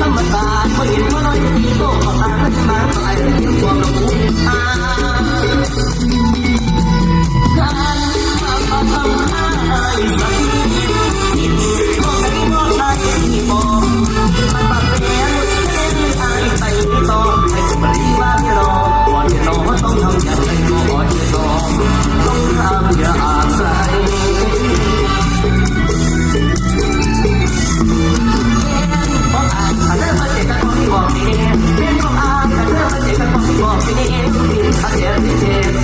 ธรรมศาสตเห็นว่าน้อยตีโตขอตาและชนะตาเรื่องความระบุ Yeah, it is.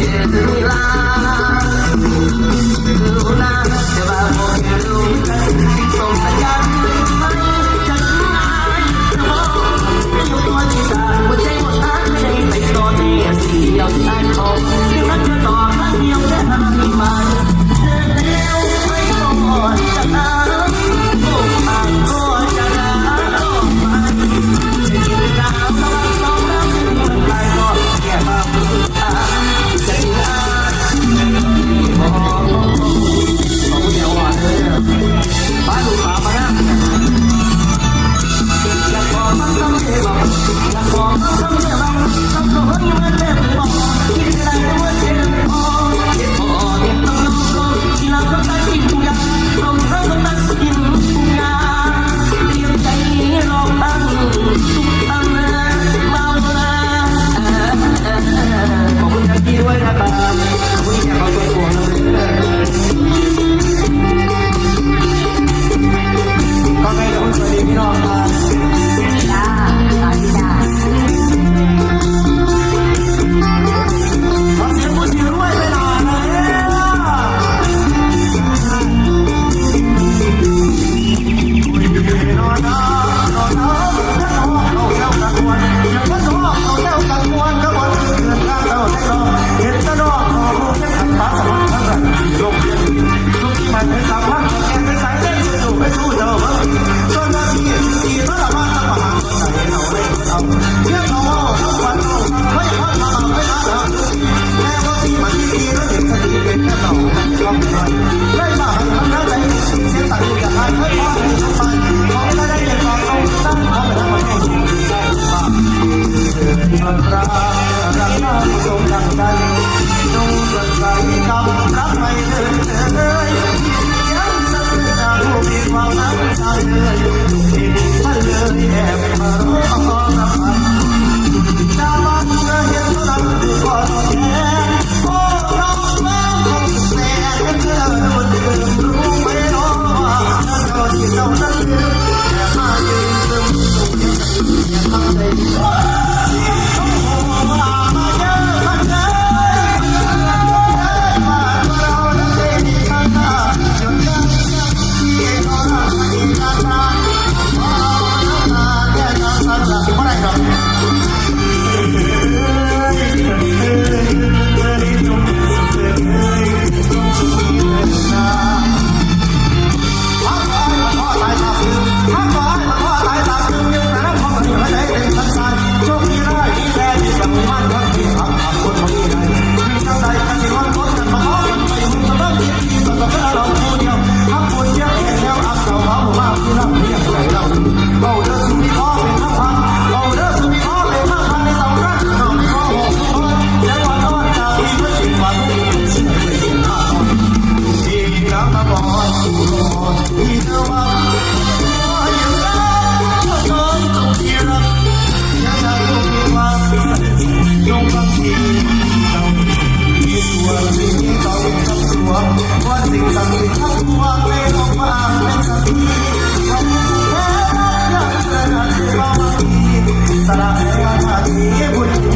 Sarah, you are my